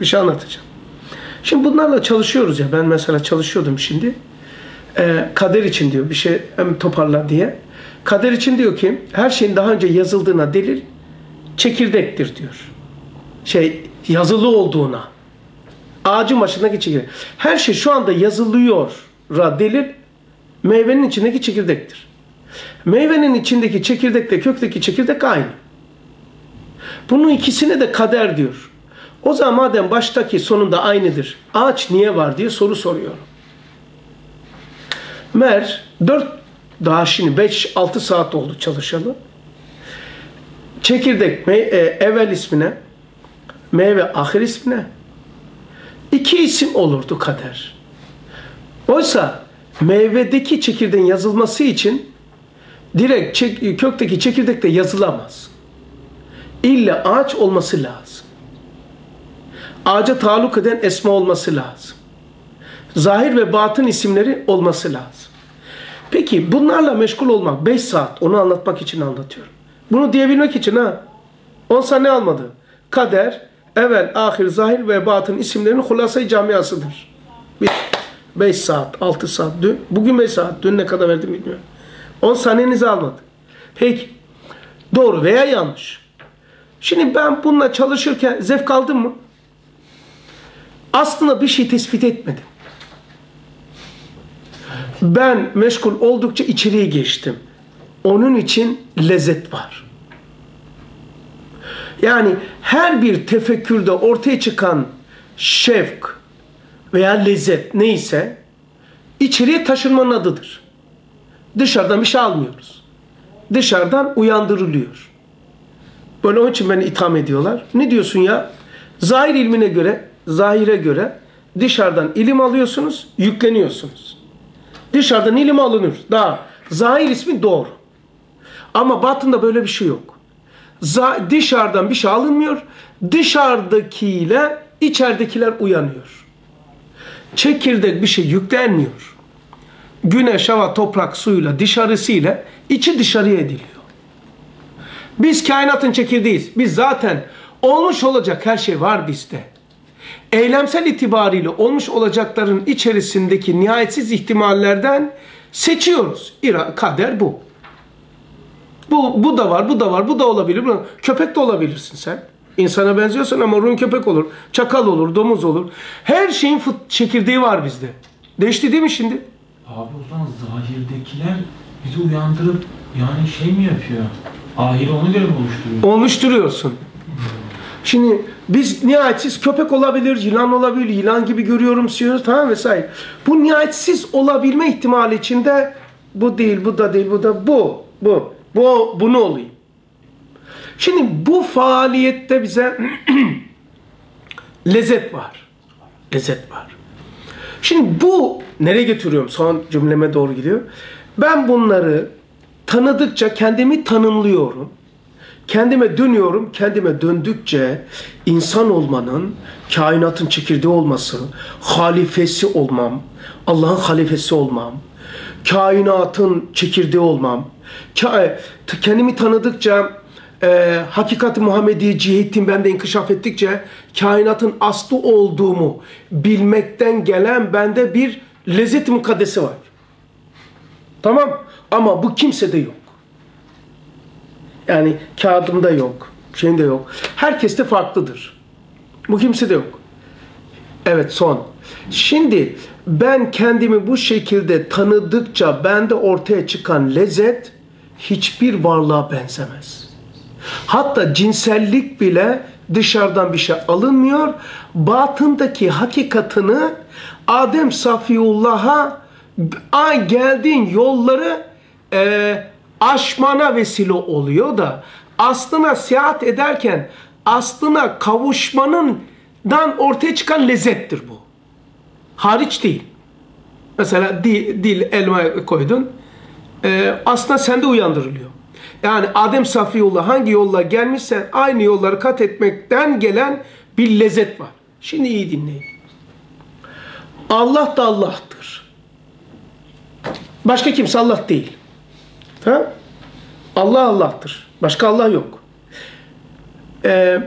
Bir şey anlatacağım. Şimdi bunlarla çalışıyoruz ya. Ben mesela çalışıyordum şimdi. Ee, kader için diyor bir şey toparla diye. Kader için diyor ki her şeyin daha önce yazıldığına delil çekirdektir diyor. Şey yazılı olduğuna. Ağacın başındaki çekirdek. Her şey şu anda yazılıyor ra delil meyvenin içindeki çekirdektir. Meyvenin içindeki çekirdekle kökteki çekirdek aynı. Bunun ikisine de kader diyor. O zaman madem baştaki sonunda aynıdır. Ağaç niye var diye soru soruyorum. Mer 4 daha şimdi 5-6 saat oldu çalışalı. Çekirdek e, evvel ismine meyve ahir ismine iki isim olurdu kader. Oysa meyvedeki çekirdeğin yazılması için direkt çek- kökteki çekirdekte yazılamaz. İlla ağaç olması lazım. Ağaca taluk eden esma olması lazım. Zahir ve batın isimleri olması lazım. Peki bunlarla meşgul olmak 5 saat onu anlatmak için anlatıyorum. Bunu diyebilmek için ha 10 sene almadı. Kader, evvel, ahir, zahir ve batın isimlerinin hulasayı camiasıdır. 5 saat, 6 saat, dün, bugün 5 saat, dün ne kadar verdim bilmiyorum. 10 saniyenizi almadı. Peki, doğru veya yanlış. Şimdi ben bununla çalışırken zevk aldım mı? Aslında bir şey tespit etmedim. Ben meşgul oldukça içeriye geçtim. Onun için lezzet var. Yani her bir tefekkürde ortaya çıkan şevk veya lezzet neyse içeriye taşınmanın adıdır. Dışarıdan bir şey almıyoruz. Dışarıdan uyandırılıyor. Böyle onun için beni itham ediyorlar. Ne diyorsun ya? Zahir ilmine göre, zahire göre dışarıdan ilim alıyorsunuz, yükleniyorsunuz. Dışarıdan ilim alınır. Daha zahir ismi doğru. Ama batında böyle bir şey yok. Dışarıdan bir şey alınmıyor. Dışarıdakiyle içeridekiler uyanıyor. Çekirdek bir şey yüklenmiyor. Güneş, hava, toprak, suyla dışarısıyla içi dışarıya ediliyor. Biz kainatın çekirdeğiyiz. Biz zaten olmuş olacak her şey var bizde. Eylemsel itibariyle olmuş olacakların içerisindeki nihayetsiz ihtimallerden seçiyoruz. İra, kader bu. Bu, bu da var, bu da var, bu da olabilir. Bu- Köpek de olabilirsin sen. İnsana benziyorsun ama ruhun köpek olur. Çakal olur, domuz olur. Her şeyin fıt çekirdeği var bizde. Değişti değil mi şimdi? Abi o zaman zahirdekiler bizi uyandırıp yani şey mi yapıyor? Ahiri ona göre mi oluşturuyor? oluşturuyorsun. Şimdi biz nihayetsiz köpek olabilir, yılan olabilir, yılan gibi görüyorum diyoruz tamam vesaire. Bu nihayetsiz olabilme ihtimali içinde bu değil, bu da değil, bu da bu, bu, bu, bunu olayım. Şimdi bu faaliyette bize lezzet var. Lezzet var. Şimdi bu nereye getiriyorum? Son cümleme doğru gidiyor. Ben bunları tanıdıkça kendimi tanımlıyorum. Kendime dönüyorum. Kendime döndükçe insan olmanın, kainatın çekirdeği olması, halifesi olmam, Allah'ın halifesi olmam, kainatın çekirdeği olmam, t- kendimi tanıdıkça e, hakikat-ı Muhammediye cihetim bende inkişaf ettikçe kainatın aslı olduğumu bilmekten gelen bende bir lezzet-i mukaddesi var. Tamam ama bu kimsede yok. Yani kağıdımda yok, şeyinde yok. Herkeste farklıdır. Bu kimsede yok. Evet son. Şimdi ben kendimi bu şekilde tanıdıkça bende ortaya çıkan lezzet hiçbir varlığa benzemez. Hatta cinsellik bile dışarıdan bir şey alınmıyor. Batındaki hakikatını Adem Safiullah'a a- geldiğin yolları e, aşmana vesile oluyor da aslına seyahat ederken aslına kavuşmanın dan ortaya çıkan lezzettir bu. Hariç değil. Mesela dil, dil elma koydun. E, aslında sende uyandırılıyor. Yani Adem Safiullah hangi yolla gelmişsen aynı yolları kat etmekten gelen bir lezzet var. Şimdi iyi dinleyin. Allah da Allah'tır. Başka kimse Allah değil. Tamam? Allah Allah'tır. Başka Allah yok. Ee,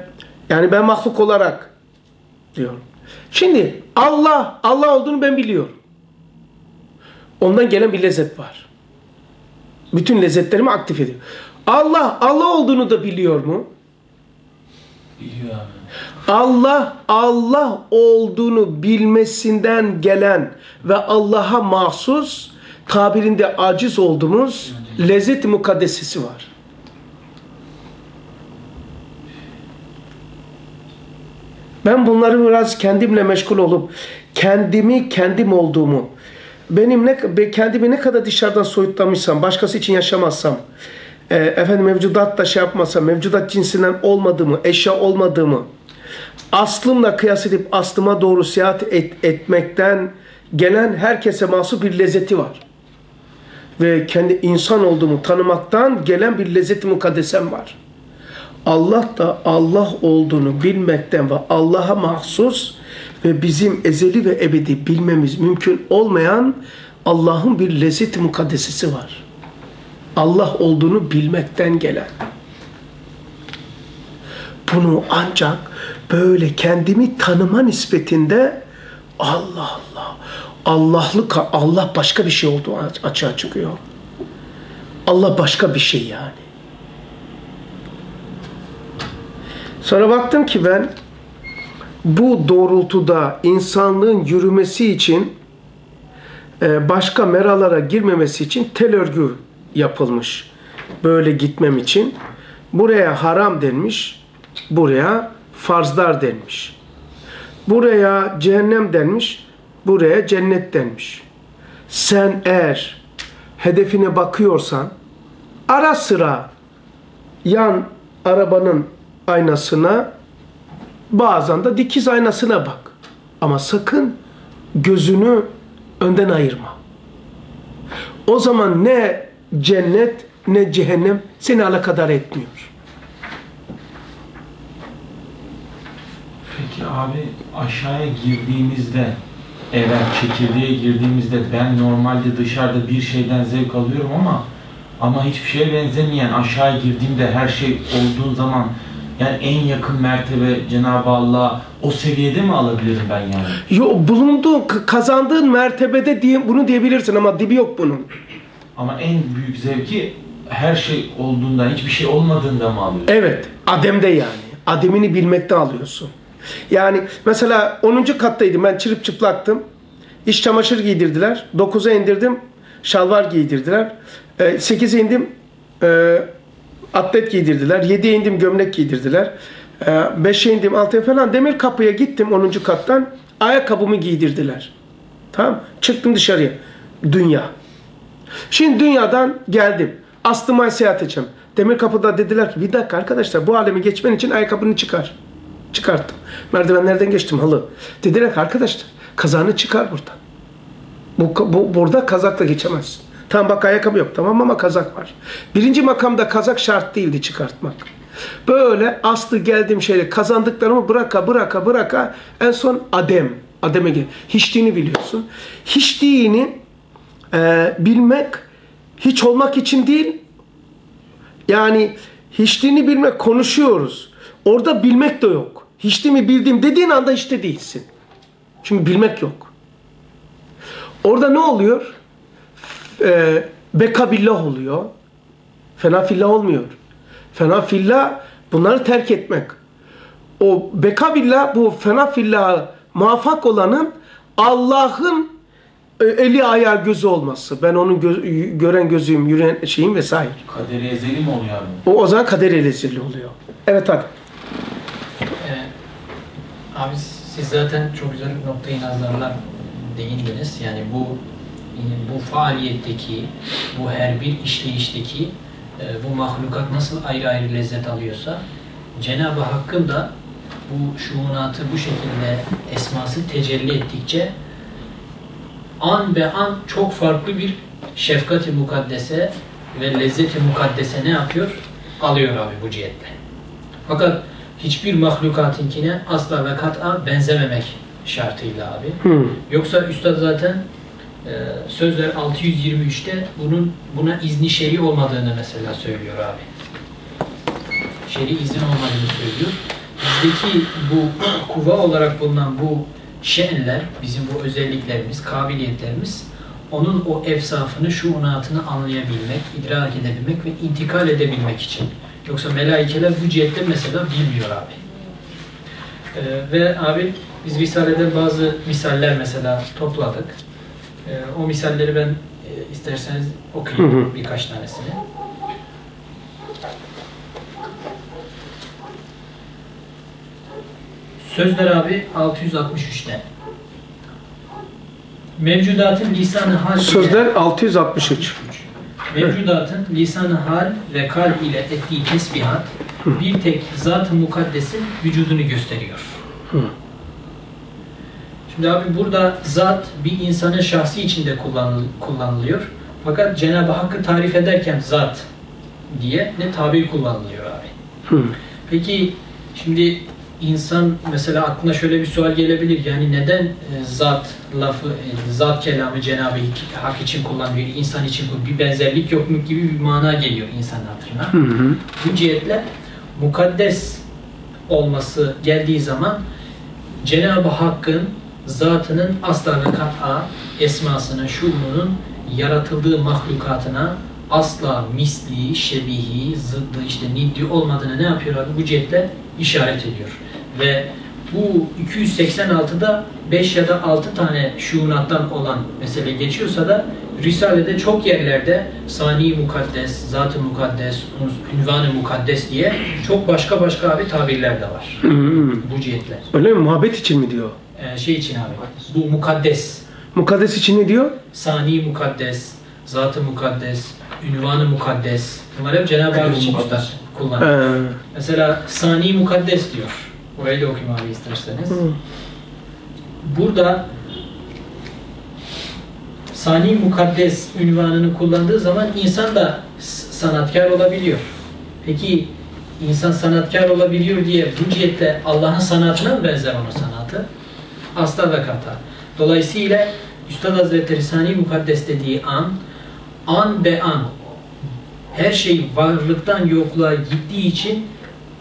yani ben mahluk olarak diyor. Şimdi Allah, Allah olduğunu ben biliyorum. Ondan gelen bir lezzet var. Bütün lezzetlerimi aktif ediyor. Allah, Allah olduğunu da biliyor mu? Biliyor abi. Allah Allah olduğunu bilmesinden gelen ve Allah'a mahsus tabirinde aciz olduğumuz lezzet-i mukaddesesi var. Ben bunları biraz kendimle meşgul olup kendimi kendim olduğumu benim ne kendimi ne kadar dışarıdan soyutlamışsam, başkası için yaşamazsam, e, efendim mevcudat da şey yapmasam, mevcudat cinsinden olmadığımı, eşya olmadığımı, aslımla kıyas edip aslıma doğru seyahat et- etmekten gelen herkese mahsus bir lezzeti var. Ve kendi insan olduğumu tanımaktan gelen bir lezzeti mukaddesem var. Allah da Allah olduğunu bilmekten ve Allah'a mahsus ve bizim ezeli ve ebedi bilmemiz mümkün olmayan Allah'ın bir lezzet-i mukaddesesi var. Allah olduğunu bilmekten gelen. Bunu ancak böyle kendimi tanıma nispetinde Allah Allah Allah'lık Allah başka bir şey olduğu açığa çıkıyor. Allah başka bir şey yani. Sonra baktım ki ben bu doğrultuda insanlığın yürümesi için e, başka meralara girmemesi için tel örgü yapılmış. Böyle gitmem için. Buraya haram denmiş, buraya farzlar denmiş. Buraya cehennem denmiş, buraya cennet denmiş. Sen eğer hedefine bakıyorsan ara sıra yan arabanın aynasına bazen de dikiz aynasına bak. Ama sakın gözünü önden ayırma. O zaman ne cennet ne cehennem seni alakadar etmiyor. Peki abi aşağıya girdiğimizde eğer çekirdeğe girdiğimizde ben normalde dışarıda bir şeyden zevk alıyorum ama ama hiçbir şeye benzemeyen aşağıya girdiğimde her şey olduğu zaman yani en yakın mertebe Cenab-ı Allah o seviyede mi alabilirim ben yani? Yo, bulunduğun, kazandığın mertebede diye, bunu diyebilirsin ama dibi yok bunun. Ama en büyük zevki her şey olduğunda, hiçbir şey olmadığında mı alıyorsun? Evet, Adem'de yani. Adem'ini bilmekte alıyorsun. Yani mesela 10. kattaydım ben çırıp çıplaktım. İç çamaşır giydirdiler. 9'a indirdim. Şalvar giydirdiler. 8'e indim. e, atlet giydirdiler. 7'ye indim gömlek giydirdiler. 5'e indim 6'ya falan demir kapıya gittim 10. kattan. Ayakkabımı giydirdiler. Tamam Çıktım dışarıya. Dünya. Şimdi dünyadan geldim. Aslıma seyahat edeceğim. Demir kapıda dediler ki bir dakika arkadaşlar bu alemi geçmen için ayakkabını çıkar. Çıkarttım. Merdivenlerden geçtim halı. Dediler arkadaşlar kazanı çıkar buradan. Bu, bu, burada kazakla geçemezsin. Tamam bak ayakkabı yok tamam ama kazak var. Birinci makamda kazak şart değildi çıkartmak. Böyle aslı geldiğim şeyle kazandıklarımı bıraka bıraka bıraka en son Adem. Adem'e gel. Hiçliğini biliyorsun. Hiçliğini e, bilmek hiç olmak için değil. Yani hiçliğini bilmek konuşuyoruz. Orada bilmek de yok. Hiçliğimi bildiğim dediğin anda işte değilsin. Çünkü bilmek yok. Orada ne oluyor? E, beka billah oluyor. Fena fillah olmuyor. Fena fillah bunları terk etmek. O beka billah bu fena fillaha muvaffak olanın Allah'ın e, eli ayağı gözü olması. Ben onun gö- gören gözüyüm, yürüyen şeyim vesaire. Kaderi ezeli mi oluyor abi? O, o zaman kader elezili oluyor. Evet hadi. Abi siz zaten çok güzel noktayı nazarlar değindiniz. Yani bu bu faaliyetteki, bu her bir işleyişteki e, bu mahlukat nasıl ayrı ayrı lezzet alıyorsa Cenab-ı Hakk'ın da bu şuunatı bu şekilde esması tecelli ettikçe an be an çok farklı bir şefkat-i mukaddese ve lezzet-i mukaddese ne yapıyor? Alıyor abi bu cihetle. Fakat hiçbir mahlukatinkine asla ve kat'a benzememek şartıyla abi. Hı. Yoksa Üstad zaten e, Sözler 623'te bunun buna izni şer'i olmadığını mesela söylüyor abi. Şer'i izin olmadığını söylüyor. Biz bizdeki bu kuva olarak bulunan bu şenler, bizim bu özelliklerimiz, kabiliyetlerimiz onun o efsafını, şuunatını anlayabilmek, idrak edebilmek ve intikal edebilmek için. Yoksa melaikeler bu cihette mesela bilmiyor abi. Ee, ve abi biz Risale'de bazı misaller mesela topladık. Ee, o misalleri ben e, isterseniz okuyayım Hı hı. birkaç tanesini. Sözler abi 663'te. Mevcudatın lisanı hal Sözler 663. Mevcudatın lisanı hal ve kal ile ettiği tesbihat bir tek zat-ı mukaddesin vücudunu gösteriyor. Şimdi abi burada zat bir insanın şahsi içinde kullanıl- kullanılıyor. Fakat Cenab-ı Hakk'ı tarif ederken zat diye ne tabir kullanılıyor abi. Peki şimdi insan mesela aklına şöyle bir sual gelebilir. Yani neden e, zat lafı, e, zat kelamı Cenab-ı Hak için kullanılıyor, insan için kullanılıyor? Bir benzerlik yok mu gibi bir mana geliyor insanın hatırına. Hı hı. Bu cihetle mukaddes olması geldiği zaman Cenab-ı Hakk'ın zatının asla ve kat'a esmasının, şuununun yaratıldığı mahlukatına asla misli, şebihi, zıddı, işte niddi olmadığını ne yapıyor abi? Bu cihetle işaret ediyor. Ve bu 286'da 5 ya da 6 tane şuunattan olan mesele geçiyorsa da Risale'de çok yerlerde sani mukaddes, zat-ı mukaddes, ünvan-ı mukaddes diye çok başka başka abi tabirler de var. Bu cihetler. Öyle mi? Muhabbet için mi diyor? Ee, şey için abi, bu mukaddes, Mukaddes için ne diyor? sani mukaddes, zat-ı mukaddes, ünvan-ı mukaddes. Bunlar hep Cenab-ı Hak için kullanıyor. Ee, Mesela sani mukaddes diyor. Burayı da okuyayım abi isterseniz. Hı. Burada sani mukaddes ünvanını kullandığı zaman insan da sanatkar olabiliyor. Peki insan sanatkar olabiliyor diye bu cihetle Allah'ın sanatına mı benzer onun sanatı? Asla ve kata. Dolayısıyla Üstad Hazretleri sani mukaddes dediği an, an be an, her şey varlıktan yokluğa gittiği için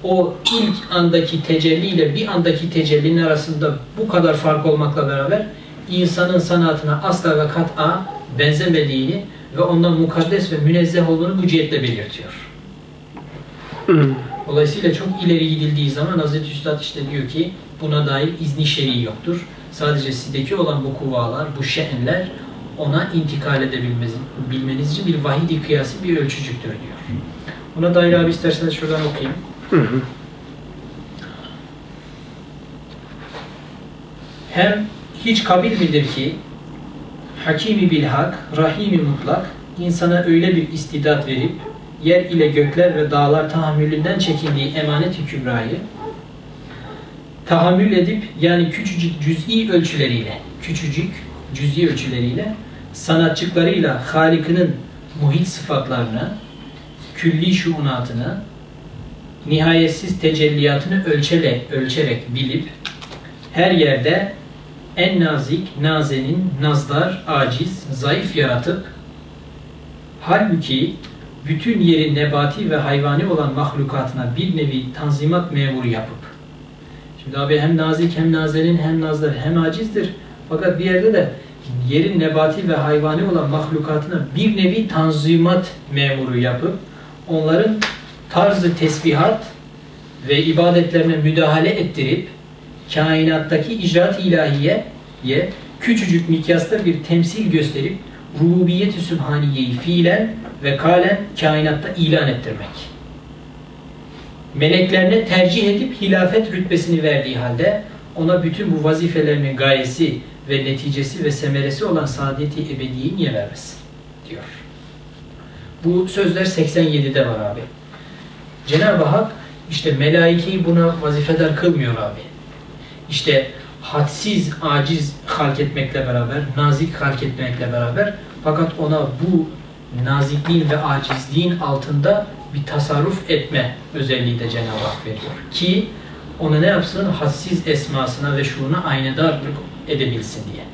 o ilk andaki tecelli ile bir andaki tecellinin arasında bu kadar fark olmakla beraber insanın sanatına asla ve kat'a benzemediğini ve ondan mukaddes ve münezzeh olduğunu bu cihetle belirtiyor. hı. Dolayısıyla çok ileri gidildiği zaman Hazreti Üstad işte diyor ki buna dair izni şer'i yoktur. Sadece sizdeki olan bu kuvalar, bu şe'nler ona intikal edebilmeniz bilmeniz için bir vahidi kıyası bir ölçücüktür diyor. Buna dair abi isterseniz şuradan okuyayım. Hı hı. Hem hiç kabil midir ki Hakimi bilhak, Rahimi mutlak insana öyle bir istidat verip yer ile gökler ve dağlar tahammülünden çekindiği emanet-i kübrayı tahammül edip yani küçücük cüz'i ölçüleriyle küçücük cüz'i ölçüleriyle sanatçıklarıyla Halik'inin muhit sıfatlarını külli şuunatını nihayetsiz tecelliyatını ölçerek, ölçerek bilip her yerde en nazik, nazenin, nazlar, aciz, zayıf yaratıp halbuki bütün yeri nebati ve hayvani olan mahlukatına bir nevi tanzimat memuru yapıp şimdi abi hem nazik hem nazenin hem nazlar hem acizdir. Fakat bir yerde de yerin nebati ve hayvani olan mahlukatına bir nevi tanzimat memuru yapıp onların tarzı tesbihat ve ibadetlerine müdahale ettirip kainattaki icraat ilahiye ye küçücük mikyasta bir temsil gösterip rububiyet-i sübhaniyeyi fiilen ve kalen kainatta ilan ettirmek. Meleklerine tercih edip hilafet rütbesini verdiği halde ona bütün bu vazifelerinin gayesi ve neticesi ve semeresi olan saadeti ebediyi niye vermesin? diyor. Bu sözler 87'de var abi. Cenab-ı Hak işte melaikeyi buna vazifedar kılmıyor abi. İşte hadsiz, aciz halk etmekle beraber, nazik halk etmekle beraber fakat ona bu nazikliğin ve acizliğin altında bir tasarruf etme özelliği de Cenab-ı Hak veriyor. Ki ona ne yapsın? Hadsiz esmasına ve şuuruna aynadarlık edebilsin diye.